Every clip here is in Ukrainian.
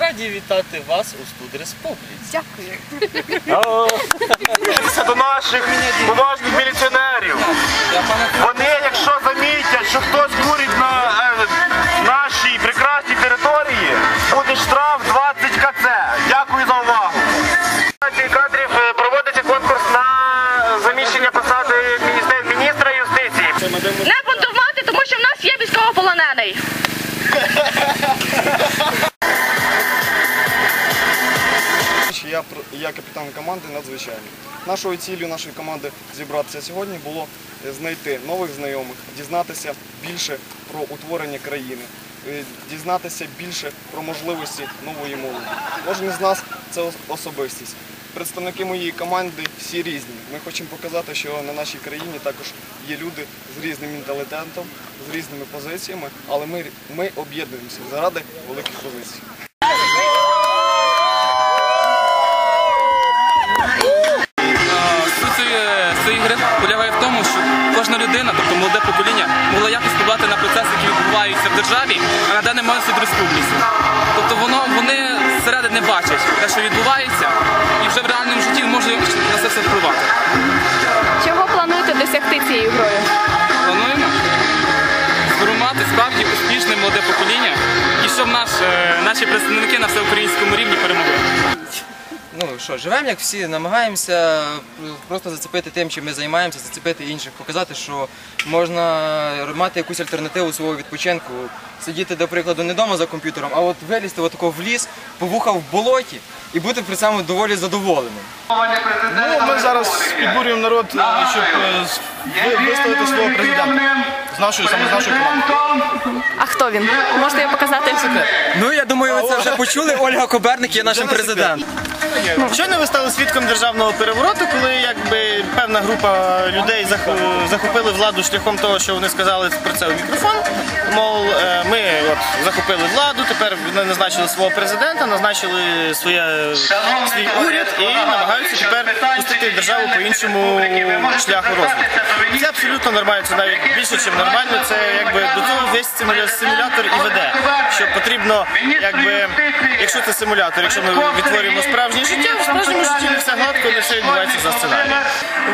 Раді вітати вас у студ Республіці. Дякую. Це до наших художніх міліціонерів. Вони, якщо замітять, що хтось курить на е, нашій прекрасній території, буде штраф 20 КЦ. Дякую за увагу. Кадрів е, проводиться конкурс на заміщення посади капітан команди надзвичайно. Нашою ціллю нашої команди зібратися сьогодні було е, знайти нових знайомих, дізнатися більше про утворення країни, е, дізнатися більше про можливості нової молоді. Кожен із нас це особистість. Представники моєї команди всі різні. Ми хочемо показати, що на нашій країні також є люди з різним менталітетом, з різними позиціями, але ми, ми об'єднуємося заради великих позицій. На процеси, які відбуваються в державі, а на даний момент в республіці. Тобто воно вони зсередини бачать те, що відбувається, і вже в реальному житті може на це все впливати. Чого плануєте досягти цією грою? Плануємо сформувати справді успішне молоде покоління, і щоб наш, е, наші представники на всеукраїнському рівні перемогли. Ну що, живемо як всі, намагаємося просто зацепити тим, чим ми займаємося, зацепити інших, показати, що можна мати якусь альтернативу свого відпочинку, сидіти, до прикладу, не вдома за комп'ютером, а от вилізти отако в ліс, повуха в болоті і бути при цьому доволі задоволеним. Ну, ми зараз підбурюємо народ, е, щоб е, виставити свого президента з нашої саме з нашої команди. А хто він? Можете його показати? Ну я думаю, ви це вже почули. Ольга Коберник є нашим президентом. Щойно ви стали свідком державного перевороту, коли якби певна група людей захопили владу шляхом того, що вони сказали про це у мікрофон. Мов е, ми от захопили владу, тепер вони назначили свого президента, назначили своє свій уряд і намагаються тепер пустити державу по іншому шляху розвитку. Це абсолютно нормально, це навіть більше, ніж нормально. Це якби до цього весь симулятор і веде. Що потрібно, якби, якщо це симулятор, якщо ми відтворюємо життя, в справжньому житті не все гладко, не все відбувається за сценарієм.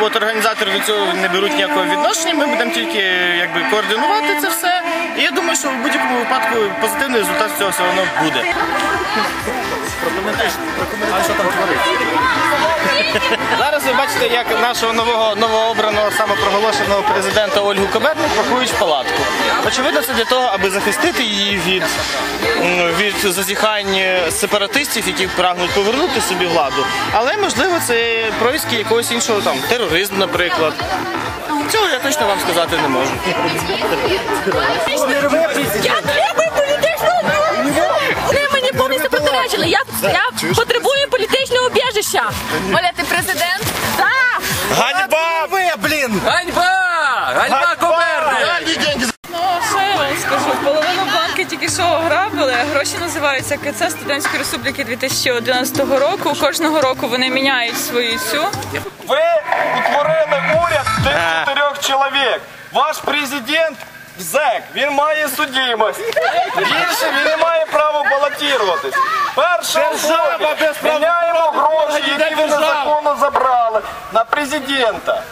От організатори до цього не беруть ніякого відношення. Ми будемо тільки якби координувати це все. Що в будь-якому випадку позитивний результат з цього все одно буде. Зараз ви бачите, як нашого нового новообраного самопроголошеного президента Ольгу Коберник пакують в палатку. Очевидно, це для того, аби захистити її від, від зазіхань сепаратистів, які прагнуть повернути собі владу. Але можливо це происки якогось іншого там тероризму, наприклад. Цього я точно вам сказати не можу. Я требую політичного! Вони мені повністю протиречили. Я, я потребую політичного убіжища. Оля, ти президент? Так! Ганьба! Ви, блін! Ганьба! Ганьба Коберник! Ну, що я вам скажу? Половину банки тільки що ограбили. Гроші називаються КЦ Студентської Республіки 2011 року. Кожного року вони міняють свою цю. Ви утворили уряд. Ваш президент зек, він має судимость. Більше він не має права балотуватись. Перше міняємо гроші, які ви незаконно забрали на президента.